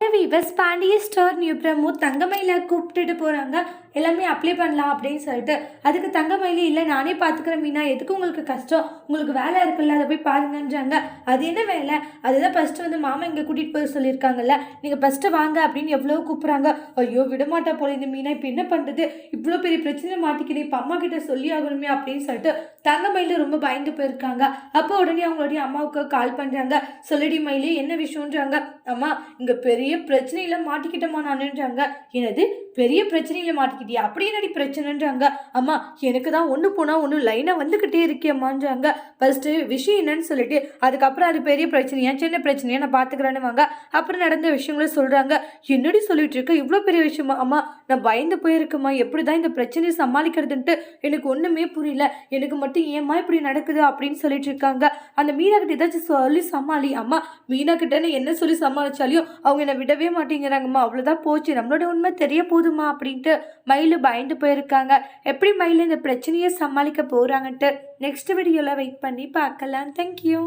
Viewers Pandiya star new promo தங்கமயில கூப்பிட்டுட்டு போகிறாங்க எல்லாமே அப்ளை பண்ணலாம் அப்படின்னு சொல்லிட்டு. அதுக்கு தங்கமயில இல்லை நானே பார்த்துக்கிறேன் மீனா. எதுக்கு உங்களுக்கு கஷ்டம்? உங்களுக்கு வேலை இருக்குல்ல அதை போய் பாருங்கன்றாங்க. அது என்ன வேலை? அதுதான் ஃபஸ்ட்டு வந்து மாமா இங்கே கூட்டிகிட்டு போய் சொல்லியிருக்காங்கல்ல. நீங்கள் ஃபஸ்ட்டு வாங்க அப்படின்னு எவ்வளோ கூப்பிட்றாங்க. ஐயோ விடமாட்டா போல இந்த மீனா. இப்போ என்ன பண்ணுறது இவ்வளோ பெரிய பிரச்சனை மாட்டிக்கிறேன் இப்போ அம்மா கிட்ட சொல்லி ஆகணுமே அப்படின்னு சொல்லிட்டு தங்கமயில ரொம்ப பயந்து போயிருக்காங்க. அப்போ உடனே அவங்களுடைய அம்மாவுக்கு கால் பண்ணுறாங்க சொல்லடி மயிலே என்ன விஷயம்ன்றாங்க. அம்மா இங்கே பெரிய பிரச்சனையில் மாட்டிக்கிட்டமா நானுன்றாங்க. என்னது? பெரிய பிரச்சனையில் மாட்டிக்கிட்டியா? அப்படி என்னடி பிரச்சனைன்றாங்க. அம்மா எனக்கு தான் ஒன்று போனால் ஒன்று லைனாக வந்துக்கிட்டே இருக்கேம்மான்றாங்க. ஃபஸ்ட்டு விஷயம் என்னன்னு சொல்லிட்டு அதுக்கப்புறம் அது பெரிய பிரச்சனையா சின்ன பிரச்சனையா நான் பார்த்துக்கிறேன்னு வாங்க அப்புறம் நடந்த விஷயங்களை சொல்கிறாங்க என்னடி சொல்லிட்டு இருக்க? இவ்வளோ பெரிய விஷயமா? அம்மா நான் பயந்து போயிருக்கேம்மா. எப்படி தான் இந்த பிரச்சனையை சமாளிக்கிறதுன்ட்டு எனக்கு ஒன்றுமே புரியல. எனக்கு மட்டும் ஏம்மா இப்படி நடக்குது அப்படின்னு சொல்லிட்டு இருக்காங்க. அந்த மீனா கிட்ட ஏதாச்சும் சொல்லி சமாளி. அம்மா மீனா கிட்டன்னு என்ன சொல்லி சமாளிச்சாலையும் அவங்க என்னை விடவே மாட்டேங்கிறாங்கம்மா. அவ்வளோதான் போச்சு. நம்மளோட உண்மை தெரிய போதுமா அப்படின்ட்டு மயிலு பயந்து போயிருக்காங்க. எப்படி மயில் இந்த பிரச்சனையை சமாளிக்க போகிறாங்கன்ட்டு நெக்ஸ்ட் வீடியோவில் வெயிட் பண்ணி பார்க்கலாம். தேங்க்யூ